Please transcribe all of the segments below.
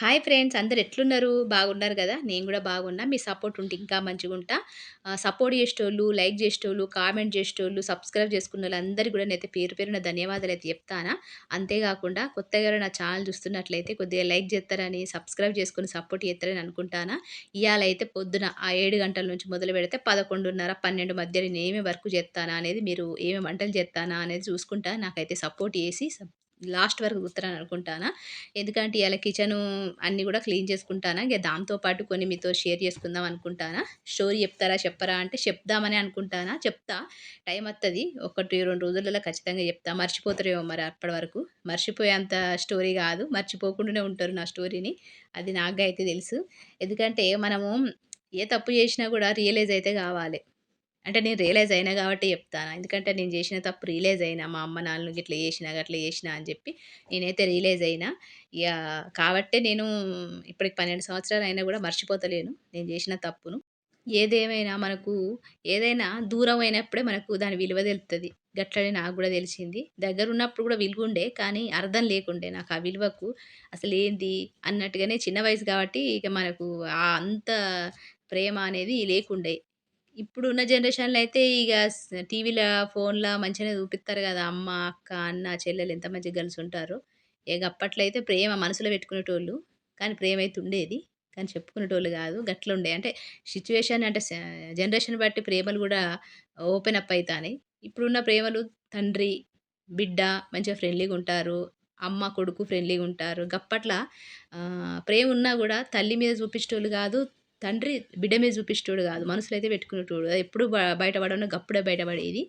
Hi friends అందరు ఎట్లున్నారు? బాగున్నారు కదా? నేను కూడా బాగున్నా. మీ సపోర్ట్ ఉంటే ఇంకా మంచిగా ఉంటా. సపోర్ట్ చేసేటోళ్ళు లైక్ చేసేటోళ్ళు కామెంట్ చేసేటోళ్ళు సబ్స్క్రైబ్ చేసుకున్న వాళ్ళందరికీ కూడా నేనైతే పేరు పేరున ధన్యవాదాలు అయితే చెప్తానా. అంతేకాకుండా కొత్తగా నా ఛానల్ చూస్తున్నట్లయితే కొద్దిగా లైక్ చేస్తారని సబ్స్క్రైబ్ చేసుకుని సపోర్ట్ చేస్తారని అనుకుంటానా. ఇవాళ అయితే పొద్దున ఆ ఏడు గంటల నుంచి మొదలు పెడితే పదకొండున్నర పన్నెండు మధ్య నేను ఏమేమి వర్క్ చేస్తానా అనేది మీరు ఏమేమి వంటలు చేస్తానా అనేది చూసుకుంటా. నాకైతే సపోర్ట్ చేసి లాస్ట్ వరకు చూస్తారని అనుకుంటానా. ఎందుకంటే ఇలా కిచెను అన్నీ కూడా క్లీన్ చేసుకుంటానా. ఇక దాంతోపాటు కొన్ని మీతో షేర్ చేసుకుందాం అనుకుంటానా. స్టోరీ చెప్తారా చెప్పరా అంటే చెప్దామని అనుకుంటానా. చెప్తా. టైం వస్తుంది ఒకటి రెండు రోజులలో ఖచ్చితంగా చెప్తా. మర్చిపోతారేమో మరి అప్పటి వరకు. మర్చిపోయేంత స్టోరీ కాదు. మర్చిపోకుండానే ఉంటారు నా స్టోరీని. అది నాగా అయితే తెలుసు. ఎందుకంటే మనము ఏ తప్పు చేసినా కూడా రియలైజ్ అయితే కావాలి. అంటే నేను రియలైజ్ అయినా కాబట్టి చెప్తాను. ఎందుకంటే నేను చేసిన తప్పు రియలైజ్ అయినా మా అమ్మ నాన్నలు ఇట్లా చేసిన అట్లా చేసిన అని చెప్పి నేనైతే రియలైజ్ అయినా. ఇక కాబట్టే నేను ఇప్పటికి పన్నెండు సంవత్సరాలు అయినా కూడా మర్చిపోతలేను నేను చేసిన తప్పును. ఏదేమైనా మనకు ఏదైనా దూరం అయినప్పుడే మనకు దాని విలువ తెలుస్తుంది గట్లనే నాకు కూడా తెలిసింది. దగ్గర ఉన్నప్పుడు కూడా విలువ ఉండే కానీ అర్థం లేకుండే నాకు ఆ విలువకు అసలు ఏంది అన్నట్టుగానే చిన్న వయసు కాబట్టి ఇక మనకు అంత ప్రేమ అనేది లేకుండే. ఇప్పుడున్న జనరేషన్‌లో అయితే ఇగ స్ టీవీల, ఫోన్‌ల మంచిగానే చూపిత్తారు కదా అమ్మ, అక్క, అన్న, చెల్లెలు ఎంత మంచిగా కలిసుంటారో. ఇగ అప్పట్లో అయితే ప్రేమ మనసులో పెట్టుకునేటోళ్ళు. కానీ ప్రేమైతే ఉండేది. కానీ చెప్పుకునేటోళ్ళు గాదు. గట్లుండే. అంటే సిట్యుయేషన్ అంటే జనరేషన్ బట్టి ప్రేమలు కూడా ఓపెన్ అప్ అయితానయి. ఇప్పుడున్న ప్రేమలు తండ్రి, బిడ్డ మంచిగా ఫ్రెండ్లీగా ఉంటారు అమ్మ, కొడుకు ఫ్రెండ్లీగా ఉంటారు గప్పట్ల ఆహ్, ప్రేమున్నా కూడా తల్లి మీద చూపించేటోళ్ళు కాదు తండ్రి బిడ్డ మీద కాదు గాదు. మనసులో అయితే పెట్టుకునేటోడు. ఎప్పుడు బ గప్పుడే బయటపడేది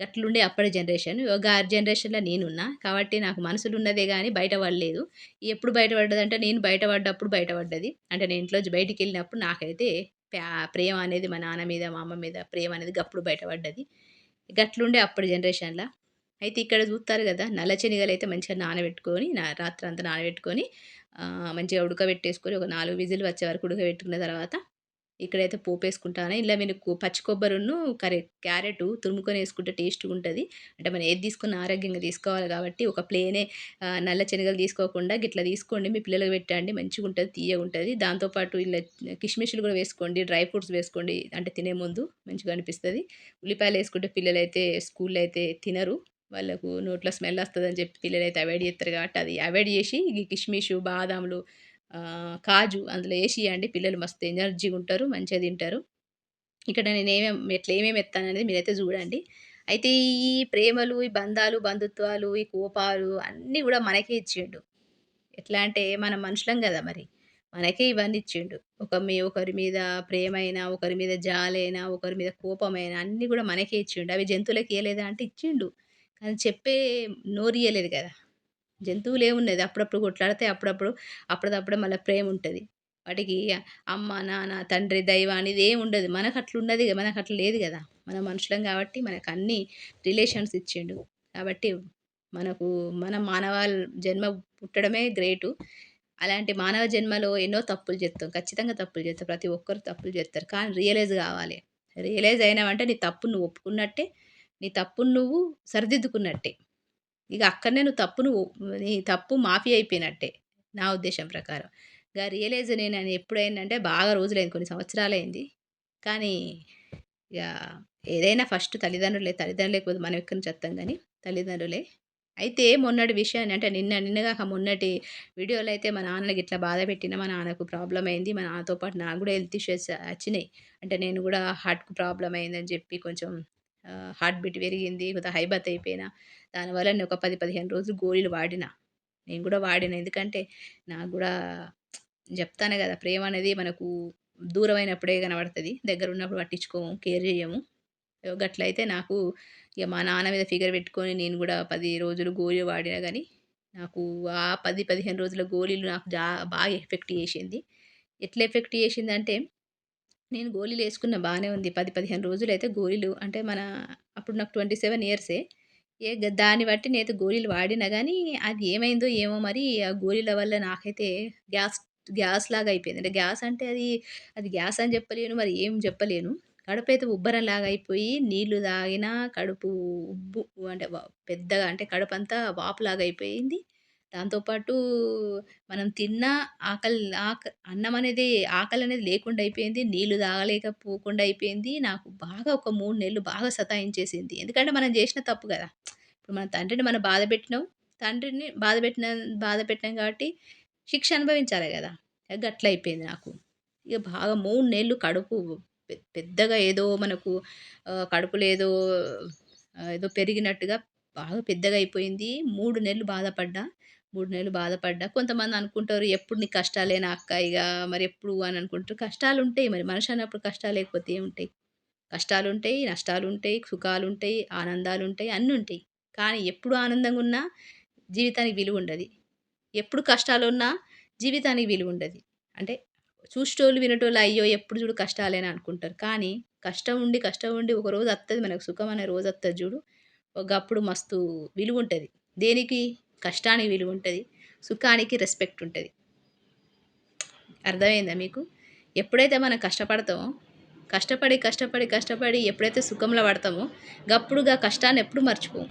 గట్లుండే అప్పటి జనరేషన్. ఒక జనరేషన్‌లో నేనున్నా. కాబట్టి నాకు మనసులో ఉన్నదే కానీ బయట పడలేదు. ఎప్పుడు బయటపడ్డదంటే నేను బయటపడ్డప్పుడు బయటపడ్డది బయట పడ్డది. అంటే నేను ఇంట్లో బయటికి వెళ్ళినప్పుడు నాకైతే ప్రేమ అనేది మా నాన్న మీద, మా అమ్మ మీద ప్రేమ అనేది గప్పుడు బయట పడ్డది. గట్లుండే అప్పటి జనరేషన్లో అయితే ఇక్కడ చూస్తారు కదా నల్ల అయితే మంచిగా నానబెట్టుకొని నా రాత్రంతా నానబెట్టుకొని మంచిగా ఉడకబెట్టేసుకొని ఒక నాలుగు విజిల్లు వచ్చే వరకు ఉడకబెట్టుకున్న తర్వాత ఇక్కడైతే పోపేసుకుంటాను. ఇలా మీకు పచ్చి కొబ్బరును కరే క్యారెట్ తురుముకొని వేసుకుంటే టేస్ట్గా ఉంటుంది అంటే మనం ఏది తీసుకున్న ఆరోగ్యంగా తీసుకోవాలి కాబట్టి ఒక ప్లేనే నల్ల శనగలు తీసుకోకుండా గిట్లా తీసుకోండి. మీ పిల్లలకు పెట్టండి. మంచిగా ఉంటుంది తీయగా దాంతో పాటు ఇలా కిస్మిస్‌లు కూడా వేసుకోండి. డ్రై ఫ్రూట్స్ వేసుకోండి. అంటే తినే ముందు మంచిగా అనిపిస్తుంది ఉల్లిపాయలు వేసుకుంటే పిల్లలు పిల్లలైతే స్కూల్‌లో అయితే తినరు. వాళ్ళకు నోట్లో స్మెల్ వస్తుందని చెప్పి పిల్లలైతే అవాయిడ్ చేస్తారు కాబట్టి అది అవాయిడ్ చేసి ఈ కిష్మిషు బాదాములు కాజు అందులో ఏసియండి. పిల్లలు మస్తు ఎనర్జీగా ఉంటారు మంచిగా తింటారు. ఇక్కడ నేనేమేం ఎట్లా ఏమేమి ఎత్తాననేది మీరైతే చూడండి. అయితే ఈ ప్రేమలు, ఈ బంధాలు, బంధుత్వాలు, ఈ కోపాలు అన్నీ కూడా మనకే ఇచ్చిండు. ఎట్లా అంటే మనం మనుషులం కదా మరి. మనకే ఇవన్నీ ఇచ్చిండు. ఒక మీ ఒకరి మీద ప్రేమైనా, ఒకరి మీద జాలైనా, ఒకరి మీద కోపమైనా అన్నీ కూడా మనకే ఇచ్చిండు. అవి జంతువులకి ఇయ్యలేదా అంటే ఇచ్చిండు. కానీ చెప్పే నోరియలేదు కదా జంతువులు జంతువులేమున్నది అప్పుడప్పుడు కొట్లాడితే అప్పుడప్పుడు అప్పుడప్పుడే మళ్ళీ ప్రేమ ఉంటుంది వాటికి అమ్మ, నాన్న, తండ్రి, దైవం అనేది ఏమి ఉండదు. మనకి అట్లా లేదు కదా మన మనుషులం గాబట్టి మనకన్నీ రిలేషన్స్ ఇచ్చిండు. కాబట్టి మనకు మన మానవ జన్మ పుట్టడమే గ్రేటు. అలాంటి మానవ జన్మలో ఎన్నో తప్పులు చేస్తాం ఖచ్చితంగా తప్పులు చేస్తాం ప్రతి ఒక్కరు తప్పులు చేస్తారు కానీ రియలైజ్ కావాలి రియలైజ్ అయినావంటే నీ తప్పు నువ్వు ఒప్పుకున్నట్టే. నీ తప్పును నువ్వు సరిదిద్దుకున్నట్టే. ఇక అక్కడనే నువ్వు తప్పు నువ్వు నీ తప్పు మాఫీ అయిపోయినట్టే. నా ఉద్దేశం ప్రకారం. ఇక రియలైజ్ నేను ఎప్పుడైందంటే బాగా రోజులైంది. కొన్ని సంవత్సరాలైంది. కానీ ఇక ఏదైనా ఫస్ట్ తల్లిదండ్రులే. తల్లిదండ్రులే కొద్ది మనం ఎక్కడి నుంచి కానీ తల్లిదండ్రులే. అయితే మొన్నటి విషయాన్ని అంటే నిన్న నిన్నగా మొన్నటి వీడియోలో అయితే మా నాన్నకి ఇట్లా బాధ పెట్టిన. మా నాన్నకు ప్రాబ్లం అయింది. మా నాన్నతో పాటు నాకు కూడా హెల్త్ ఇష్యూస్ వచ్చినాయి. అంటే నేను కూడా హార్ట్‌కు ప్రాబ్లం అయిందని చెప్పి కొంచెం హార్ట్ బీట్ పెరిగింది. కొద్దిగా హైబత్ అయిపోయినా. దానివల్ల నేను ఒక 10, 15 రోజులు గోళీలు వాడిన. నేను కూడా వాడిన. ఎందుకంటే నాకు కూడా చెప్తాను కదా ప్రేమ అనేది మనకు దూరమైనప్పుడే కనబడుతుంది దగ్గర ఉన్నప్పుడు పట్టించుకోము. కేర్ చేయము గట్లయితే నాకు ఇక మా నాన్న మీద ఫిగర్ పెట్టుకొని నేను కూడా పది రోజులు గోళీలు వాడినా కానీ నాకు ఆ 10, 15 రోజుల గోళీలు నాకు జా బాగా ఎఫెక్ట్ చేసింది. ఎట్లా ఎఫెక్ట్ చేసిందంటే నేను గోళీలు వేసుకున్న బాగానే ఉంది. పది పదిహేను రోజులు అయితే గోళీలు అంటే మన అప్పుడు నాకు 27 ఇయర్సే. ఏ గ దాన్ని బట్టి నేను గోళీలు వాడినా కానీ అది ఏమైందో ఏమో మరి ఆ గోళీల వల్ల నాకైతే గ్యాస్ గ్యాస్ లాగా అయిపోయింది. అంటే గ్యాస్ అంటే అది, అది గ్యాస్ అని చెప్పలేను. మరి ఏం చెప్పలేను. కడుపు అయితే ఉబ్బరం లాగా అయిపోయి నీళ్ళు తాగినా కడుపు ఉబ్బు అంటే పెద్దగా అంటే కడుపు అంతా వాపులాగా అయిపోయింది. దాంతోపాటు మనం తిన్న ఆకలి ఆక అన్నం అనేది ఆకలి అనేది లేకుండా అయిపోయింది. నీళ్ళు తాగలేకపోకుండా అయిపోయింది. నాకు బాగా ఒక మూడు నెలలు బాగా సతాయించేసింది. ఎందుకంటే మనం చేసిన తప్పు కదా ఇప్పుడు మన తండ్రిని మనం బాధపెట్టినాం. తండ్రిని బాధపెట్టిన బాధపెట్టినాం కాబట్టి శిక్ష అనుభవించాలి కదా గదా! గట్లయిపోయింది నాకు. ఇక బాగా మూడు నెలలు కడుపు పెద్దగా ఏదో మనకు కడుపులో ఏదో ఏదో పెరిగినట్టుగా బాగా పెద్దగా అయిపోయింది. మూడు నెలలు బాధపడ్డా. మూడు నెలలు బాధపడ్డా. కొంతమంది అనుకుంటారు ఎప్పుడు నీకు కష్టాలేనా అక్క మరి ఎప్పుడు అని అనుకుంటారు. కష్టాలు ఉంటాయి మరి మనిషి అన్నప్పుడు కష్టాలు లేకపోతే ఏముంటాయి? కష్టాలుంటాయి, నష్టాలుంటాయి, సుఖాలుంటాయి, అన్నీ ఉంటాయి కానీ ఎప్పుడు ఆనందంగా ఉన్నా జీవితానికి విలువుండది. ఎప్పుడు కష్టాలున్నా జీవితానికి విలువ ఉండదు అంటే చూసేటోళ్ళు, వినటోళ్ళు అయ్యో! ఎప్పుడు చూడు కష్టాలేనా అనుకుంటారు. కానీ కష్టం ఉండి, కష్టం ఉండి ఒక రోజు వస్తుంది మనకు సుఖం అనే రోజు వస్తుంది చూడు ఒకప్పుడు మస్తు విలువ ఉంటుంది దేనికి? కష్టానికి విలువ ఉంటుంది సుఖానికి రెస్పెక్ట్ ఉంటుంది అర్థమైందా మీకు? ఎప్పుడైతే మనం కష్టపడతామో, కష్టపడి, కష్టపడి, కష్టపడి ఎప్పుడైతే సుఖంలో పడతామో గప్పుడుగా కష్టాన్ని ఎప్పుడు మర్చిపోము.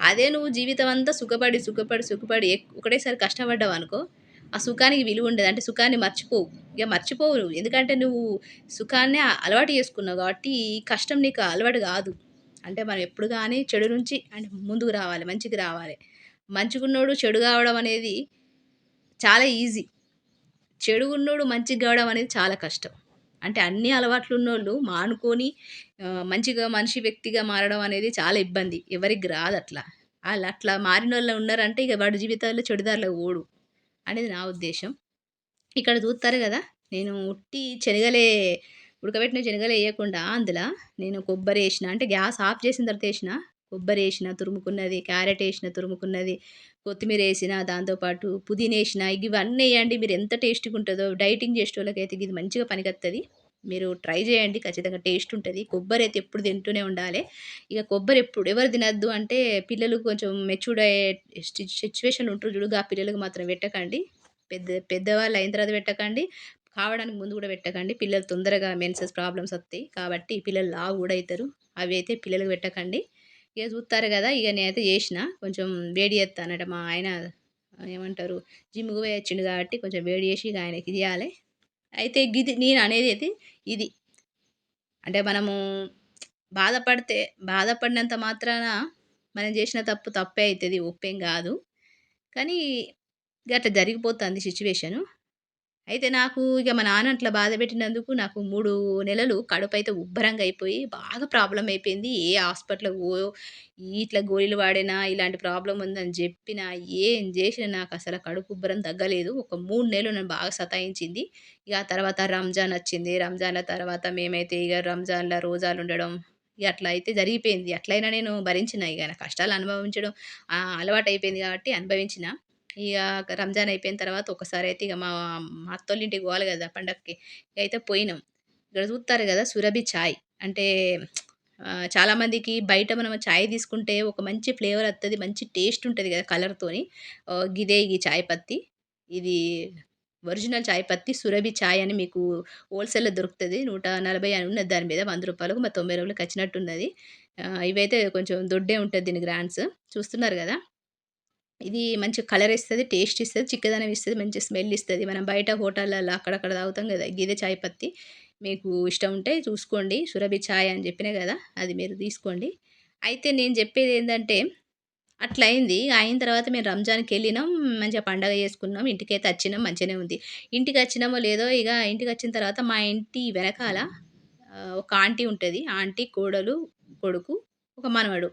అదే నువ్వు జీవితం అంతా సుఖపడి, సుఖపడి, సుఖపడి ఒకటేసారి ఒకటేసారి కష్టపడ్డావనుకో ఆ సుఖానికి విలువ ఉండదు అంటే సుఖాన్ని మర్చిపోవు. ఇక మర్చిపోవు నువ్వు. ఎందుకంటే నువ్వు సుఖాన్ని అలవాటు చేసుకున్నావు కాబట్టి కష్టం నీకు అలవాటు కాదు అంటే మనం ఎప్పుడు కానీ చెడు నుంచి అంటే ముందుకు రావాలి. మంచికి రావాలి. మంచిగున్నోడు చెడు కావడం అనేది చాలా ఈజీ. చెడుగున్నోడు మంచిగా కావడం అనేది చాలా కష్టం. అంటే అన్ని అలవాట్లు ఉన్నోళ్ళు మానుకొని మంచిగా మనిషి వ్యక్తిగా మారడం అనేది చాలా ఇబ్బంది. ఎవరికి రాదు అట్లా వాళ్ళు అట్లా మారిన వాళ్ళు ఉన్నారంటే ఇక వాడి జీవితాల్లో చెడుదారులకు ఓడు అనేది నా ఉద్దేశం ఇక్కడ చూస్తారు కదా నేను ఉట్టి శనగలే ఉడకబెట్టిన శనగలు వేయకుండా అందులో నేను కొబ్బరి వేసిన అంటే గ్యాస్ ఆఫ్ చేసిన తర్వాత కొబ్బరి వేసిన తురుముకున్నది, క్యారెట్ వేసిన తురుముకున్నది, కొత్తిమీరేసిన, దాంతోపాటు పాటు పుదీనేసిన ఇవన్నీ వేయండి మీరు ఎంత టేస్ట్గా ఉంటుందో డైటింగ్ చేసే వాళ్ళకైతే ఇది మంచిగా పనికొస్తుంది మీరు ట్రై చేయండి. ఖచ్చితంగా టేస్ట్ ఉంటుంది కొబ్బరి అయితే ఎప్పుడు తింటూనే ఉండాలి ఇక కొబ్బరి ఎప్పుడు ఎవరు తినొద్దు అంటే పిల్లలు కొంచెం మెచ్యూర్డ్ అయ్యే సిచ్యువేషన్ ఉంటారు చూడు ఆ పిల్లలకి మాత్రం పెట్టకండి. పెద్ద పెద్దవాళ్ళు అయిన తర్వాత పెట్టకండి. కావడానికి ముందు కూడా పెట్టకండి. పిల్లలు తొందరగా మెన్సెస్ ప్రాబ్లమ్స్ వస్తాయి. కాబట్టి పిల్లలు లావు కూడా అవుతారు అవి అయితే పిల్లలకు పెట్టకండి. ఇక చూత్తారు కదా ఇక నేనైతే చేసిన. కొంచెం వేడి చేస్తానట మా ఆయన ఏమంటారు జిమ్‌కి పోయి వచ్చిండు కాబట్టి కొంచెం వేడి చేసి ఇక ఆయనకి చేయాలి అయితే గిది నేను అనేది అయితే ఇది. అంటే మనము బాధపడితే బాధపడినంత మాత్రాన మనం చేసిన తప్పు తప్పే అవుతుంది ఒప్పేం కాదు. కానీ గట్ట జరిగిపోతుంది సిచ్యువేషను అయితే నాకు ఇక మా నాన్న అట్లా బాధ పెట్టినందుకు నాకు మూడు నెలలు కడుపు అయితే ఉబ్బరంగా అయిపోయి బాగా ప్రాబ్లం అయిపోయింది. ఏ హాస్పిటల్‌కి ఓ ఇట్లా గోళీలు వాడినా ఇలాంటి ప్రాబ్లం ఉందని చెప్పిన ఏం చేసినా నాకు అసలు కడుపు ఉబ్బరం తగ్గలేదు. ఒక మూడు నెలలు నన్ను బాగా సతాయించింది. ఇక ఆ తర్వాత రంజాన్ వచ్చింది. రంజాన్‌ల తర్వాత మేమైతే ఇగ రంజాన్‌ల రోజాలుండడం ఇక అట్లా అయితే జరిగిపోయింది. అట్లయినా నేను భరించిన ఇక నా కష్టాలు అనుభవించడం అలవాటు అయిపోయింది కాబట్టి అనుభవించిన. ఇక రంజాన్ అయిపోయిన తర్వాత ఒకసారి అయితే ఇక మా మా అత్తోళ్ళ ఇంటికి పోవాలి కదా పండగకి. అయితే పోయినాం. ఇక్కడ చూస్తారు కదా సురభి చాయ్ అంటే చాలామందికి బయట మనం చాయ్ తీసుకుంటే ఒక మంచి ఫ్లేవర్ వస్తుంది మంచి టేస్ట్ ఉంటుంది కదా కలర్‌తోని. గిదే ఈ చాయ్ పత్తి. ఇది ఒరిజినల్ చాయ్ పత్తి సురభి చాయ్ అని మీకు హోల్‌సేల్‌లో దొరుకుతుంది నూట నలభై అని ఉన్నది దాని మీద. వంద రూపాయలకు మా తొంభై రూపాయలకు వచ్చినట్టున్నది. ఇవైతే కొంచెం దొడ్డే ఉంటుంది దీని గ్రాండ్స్. చూస్తున్నారు కదా ఇది మంచి కలర్ ఇస్తుంది టేస్ట్ ఇస్తుంది చిక్కదనం ఇస్తుంది మంచి స్మెల్ ఇస్తుంది మనం బయట హోటళ్ళల్లో అక్కడక్కడ తాగుతాం కదా గిదే చాయ్ పత్తి. మీకు ఇష్టం ఉంటే చూసుకోండి. సురభి ఛాయ్ అని చెప్పినా కదా అది మీరు తీసుకోండి. అయితే నేను చెప్పేది ఏంటంటే అట్లా అయింది అయిన తర్వాత మేము రంజాన్కి వెళ్ళినాం మంచిగా పండగ చేసుకున్నాం. ఇంటికైతే వచ్చినాం. మంచిగానే ఉంది. ఇంటికి వచ్చినామో లేదో ఇక ఇంటికి వచ్చిన తర్వాత మా ఇంటి వెనకాల ఒక ఆంటీ ఉంటుంది ఆంటీ, కోడలు, కొడుకు, ఒక మనవడు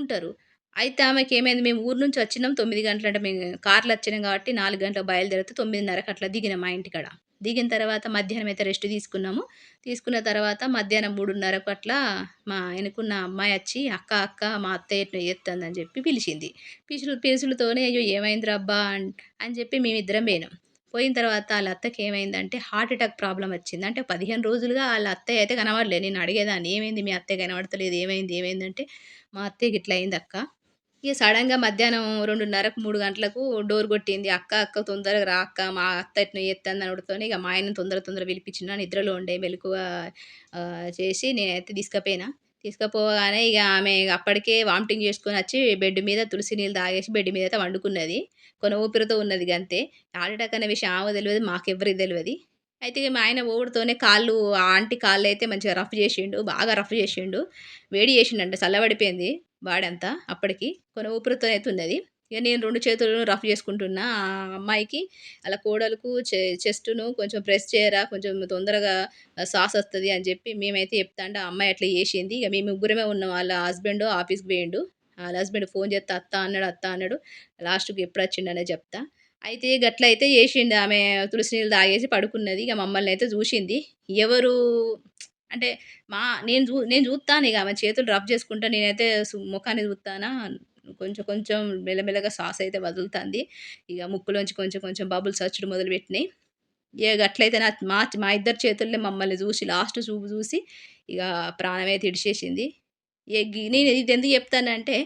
ఉంటారు. అయితే ఆమెకి ఏమైంది మేము ఊరు నుంచి వచ్చినాం తొమ్మిది గంటలు అంటే మేము కార్లు వచ్చినాం కాబట్టి నాలుగు గంటలకు బయలుదేరితే 9:30కి అట్లా దిగినాం మా ఇంటికాడ. దిగిన తర్వాత మధ్యాహ్నం అయితే రెస్ట్ తీసుకున్నాము. తీసుకున్న తర్వాత మధ్యాహ్నం 3:30కు అట్లా మా ఆయనకున్న అమ్మాయి వచ్చి "అక్క, అక్క మా అత్తయ్య ఎట్లా చేత్తందని" చెప్పి పిలిచింది. పిలుచుడు పిలుసులతోనే "అయ్యో! ఏమైంది అబ్బా" అని చెప్పి మేమిద్దరం పోయినాం. పోయిన తర్వాత వాళ్ళ అత్తకి ఏమైందంటే హార్ట్ అటాక్ ప్రాబ్లం వచ్చింది. అంటే 15 రోజులుగా వాళ్ళ అత్తయ్య అయితే కనబడలేదు నేను అడిగేదాన్ని "ఏమైంది మీ అత్తయ్య కనబడతలేదు ఏమైంది? ఏమైందంటే "మా అత్తయ్యకి ఇట్లా అయింది అక్క ఇక సడన్గా మధ్యాహ్నం 2:30కు, 3 గంటలకు డోర్ కొట్టింది. "అక్క, అక్క తొందరగా రా అక్క మా అత్త ఇట్లా చేత్తంది" అనడంతోని ఇక మా ఆయన తొందర తొందర పిలిపించిన. నిద్రలో ఉండే మెలకువ చేసి నేనైతే తీసుకపోయినా. తీసుకపోగానే ఇక ఆమె అప్పటికే వామిటింగ్ చేసుకొని వచ్చి బెడ్ మీద తులసి నీళ్ళు తాగేసి బెడ్ మీద అయితే వండుకున్నది కొన ఊపిరితో ఉన్నది అంతే హార్ట్ అటాక్ అనే విషయం ఆమె తెలియదు మాకెవ్వరికి తెలియదు అయితే మా ఆయన ఓడితోనే కాళ్ళు ఆ ఆంటీ కాళ్ళు అయితే మంచిగా రఫ్ చేసిండు. బాగా రఫ్ చేసిండు. వేడి చేసిండంట చల్లబడిపోయింది వాడంతా అప్పటికి. కొన ఊపిరితో అయితే ఉన్నది. ఇక నేను రెండు చేతులను రఫ్ చేసుకుంటున్నా. ఆ అమ్మాయికి అలా కోడలకు చె చెస్ట్‌ను కొంచెం ప్రెస్ చేయరా కొంచెం తొందరగా సాస్ వస్తుంది అని చెప్పి మేమైతే చెప్తాంటే ఆ అమ్మాయి అట్లా చేసింది. ఇక మేము ముగ్గురమే ఉన్నాం. వాళ్ళ హస్బెండ్ ఆఫీస్‌కి పోయిండు. వాళ్ళ హస్బెండ్ ఫోన్ చేస్తే అత్త అన్నాడు, అత్త అన్నాడు. లాస్ట్‌కి ఎప్పుడు వచ్చిండనే చెప్తా. అయితే గట్లయితే చేసిండు ఆమె తులసి నీళ్ళు తాగేసి పడుకున్నది. ఇక మమ్మల్ని అయితే చూసింది. ఎవరు అంటే మా నేను చూ నేను చూస్తాను ఇక ఆమె చేతులు రబ్ చేసుకుంటా నేనైతే ముఖాన్ని చూస్తానా కొంచెం కొంచెం మెల్లమెల్లగా సాస్ అయితే వదులుతుంది ఇక ముక్కులోంచి కొంచెం కొంచెం బబుల్స్ వచ్చడం మొదలుపెట్టినాయి. ఇక అట్లయితే నా మా మా ఇద్దరు చేతుల్లో మమ్మల్ని చూసి లాస్ట్ చూపు చూసి ఇక ప్రాణమే ఇడిచేసింది. ఇగ నేను ఇది ఎందుకు చెప్తానంటే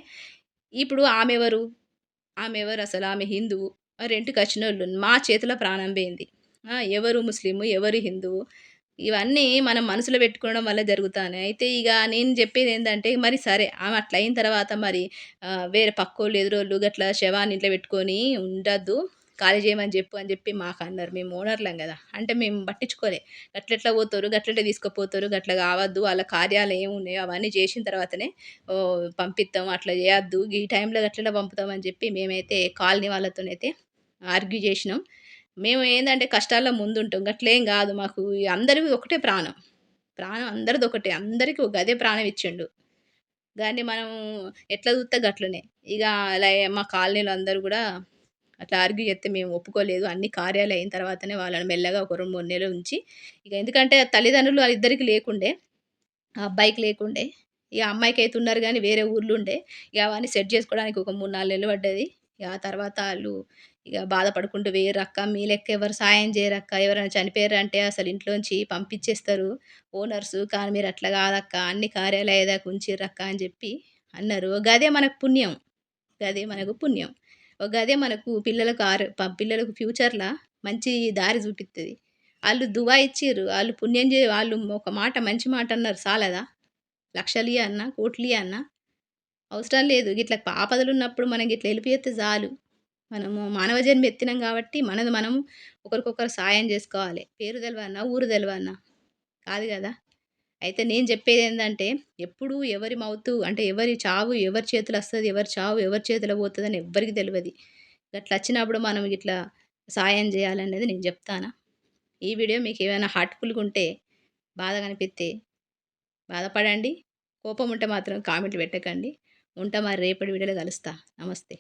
ఇప్పుడు ఆమె ఎవరు ఆమె ఎవరు అసలు? ఆమె హిందువు. ఆ వాళ్ళు మా చేతిలో ప్రాణం పోయింది. ఎవరు ముస్లిము? ఎవరు హిందువు? ఇవన్నీ మనం మనసులో పెట్టుకోవడం వల్ల జరుగుతాను అయితే ఇక నేను చెప్పేది ఏంటంటే మరి సరే ఆమె అట్లా అయిన తర్వాత మరి వేరే పక్కోళ్ళు ఎదురోళ్ళు గట్లా శవాన్ని ఇంట్లో పెట్టుకొని ఉండద్దు ఖాళీ చేయమని చెప్పు అని చెప్పి మాకు అన్నారు మేము ఓనర్‌లం కదా అంటే మేము పట్టించుకోలే. గట్లెట్లా పోతారు? గట్లెట్లా తీసుకుపోతారు? గట్ల కావద్దు. వాళ్ళ కార్యాలు ఏమున్నాయో అవన్నీ చేసిన తర్వాతనే పంపిస్తాం అట్లా చేయొద్దు. ఈ టైంలో గట్లెట్లా పంపుతామని చెప్పి మేమైతే కాలనీ వాళ్ళతోనైతే ఆర్గ్యూ చేసినాం. మేము ఏంటంటే కష్టాల్లో ముందుంటాం. గట్లేం కాదు మాకు అందరివి ఒకటే ప్రాణం. ప్రాణం అందరిది ఒకటే. అందరికీ ఒక గదే ప్రాణం ఇచ్చిండు. దాన్ని మనం ఎట్లా చూస్తే గట్లనే. ఇక అలా మా కాలనీలో అందరూ కూడా అట్లా ఆర్గ్యూ చేస్తే మేము ఒప్పుకోలేదు. అన్ని కార్యాలు అయిన తర్వాతనే వాళ్ళని మెల్లగా ఒక 2, 3 నెలలు ఉంచి ఇక ఎందుకంటే తల్లిదండ్రులు వాళ్ళిద్దరికీ లేకుండే. ఆ అబ్బాయికి లేకుండే. ఇక అమ్మాయికి అయితే ఉన్నారు కానీ వేరే ఊర్లో ఉండే. ఇక అవన్నీ సెట్ చేసుకోవడానికి ఒక 3, 4 నెలలు పడ్డది. ఇక ఆ తర్వాత వాళ్ళు ఇక బాధపడుకుంటూ "వేయరక్క మీ లెక్క ఎవరు సాయం చేయరక్క. ఎవరైనా చనిపోయారంటే అసలు ఇంట్లోంచి పంపించేస్తారు ఓనర్సు. కానీ మీరు అట్లా కాదక్క. అన్ని కార్యాలయ దాకా ఉంచిర్రక్క" అని చెప్పి అన్నారు. గదే మనకు పుణ్యం. గదే మనకు పుణ్యం. ఒక గదే మనకు పిల్లలకు ఆరు పిల్లలకు ఫ్యూచర్లో మంచి దారి చూపిస్తుంది వాళ్ళు దువా ఇచ్చిర్రు. వాళ్ళు పుణ్యం చే వాళ్ళు ఒక మాట మంచి మాట అన్నారు చాలదా లక్షలియా అన్న కోట్లియా అన్న అవసరం లేదు. గిట్ల ఆపదలున్నప్పుడు మనం గిట్ల ఎళ్ళిపోతే చాలు. మనము మానవ జన్మ ఎత్తినాం కాబట్టి మనది మనం ఒకరికొకరు సాయం చేసుకోవాలి. పేరు తెలవన్నా, ఊరు తెలవన్నా. కాదు కదా అయితే నేను చెప్పేది ఏంటంటే ఎప్పుడు ఎవరి మౌతు అంటే ఎవరి చావు ఎవరి చేతులు వస్తుంది ఎవరి చావు ఎవరి చేతిలో పోతదని తెలియదు తెలవది. గట్లచ్చినప్పుడు మనం ఇట్లా సాయం చేయాలనేది నేను చెప్తానా. ఈ వీడియో మీకు ఏమైనా హార్ట్ఫుల్గా ఉంటే బాధ కనిపిస్తే బాధపడండి. కోపం ఉంటే మాత్రం కామెంట్లు పెట్టకండి. ఉంటా మరి రేపటి వీడియోలో కలుస్తా. నమస్తే.